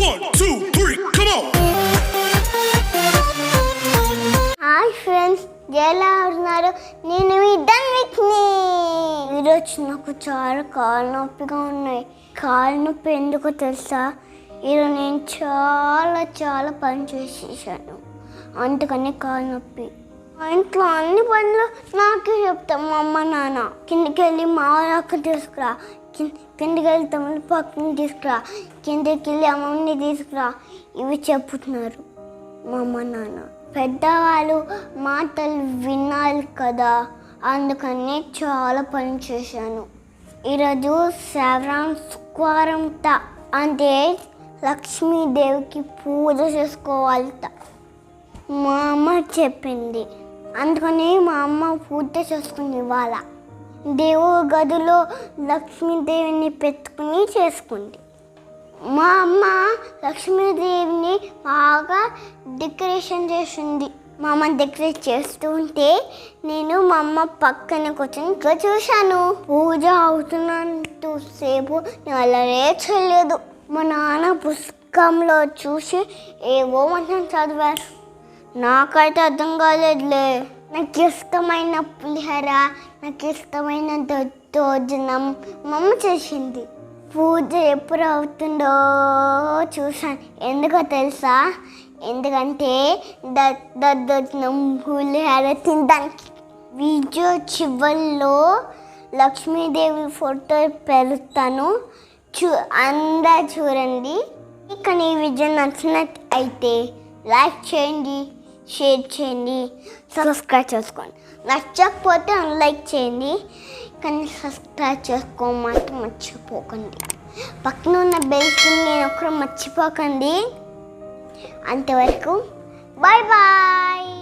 One, two, three, come on! Hi friends ఎలా ఉన్నారు? నేను మీ ధన్విక్ని. ఈరోజు నాకు చాలా కాళ్ళ నొప్పిగా ఉన్నాయి. కాళ్ళ నొప్పి ఎందుకో తెలుసా? ఈరోజు నేను చాలా చాలా పని చేసేసాను. అందుకని కాళ్ళ నొప్పి. మా ఇంట్లో అన్ని పనులు నాకే చెప్తాం మా అమ్మ నాన్న. కిందకి వెళ్ళి మా అక్క తీసుకురా. కిందకి వెళ్ళి తమ్ముడు పక్కన తీసుకురా. కిందకి వెళ్ళి అమ్మని తీసుకురా. ఇవి చెప్తున్నారు మా అమ్మ నాన్న. పెద్దవాళ్ళు మాటలు వినాలి కదా. అందుకని చాలా పని చేశాను. ఈరోజు శవరాం శుక్రవారం అంటే లక్ష్మీదేవికి పూజ చేసుకోవాలట. మా అమ్మ చెప్పింది. అందుకని మా అమ్మ పూజ చేసుకుని ఇవ్వాలా. దేవుడి గదిలో లక్ష్మీదేవిని పెట్టుకుని చేసుకుంది. మా అమ్మ లక్ష్మీదేవిని బాగా డెకరేషన్ చేసింది. మా అమ్మ డెకరేట్ చేస్తూ ఉంటే నేను మా అమ్మ పక్కన కూర్చొని ఇంకా చూశాను. పూజ అవుతున్నంత సేపు నేను అలా చేయలేదు మా నాన్న పుస్తకంలో చూసి ఏవో మంచిగా చదివారు. నాకైతే అర్థం కాలేదులే. నాకు ఇష్టమైన పులిహోర నాకు ఇష్టమైన దద్దోజనం మమ్మ చేసింది. పూజ ఎప్పుడు అవుతుందో చూసాను ఎందుకో తెలుసా? ఎందుకంటే ద- దద్దోజనం పులిహోర తినడానికి వీడియో చివరిలో లక్ష్మీదేవి ఫోటో పెడతాను. చూ అందరు చూడండి. కానీ ఈ వీడియో నచ్చినట్టు అయితే లైక్ చేయండి. షేర్ చేయండి సబ్స్క్రైబ్ చేసుకోండి. నచ్చకపోతే అన్లైక్ చేయండి కానీ సబ్స్క్రైబ్ చేసుకోమాత్రం మర్చిపోకండి. పక్కన ఉన్న బెల్ నేను ఒకరు మర్చిపోకండి. అంతవరకు బాయ్ బాయ్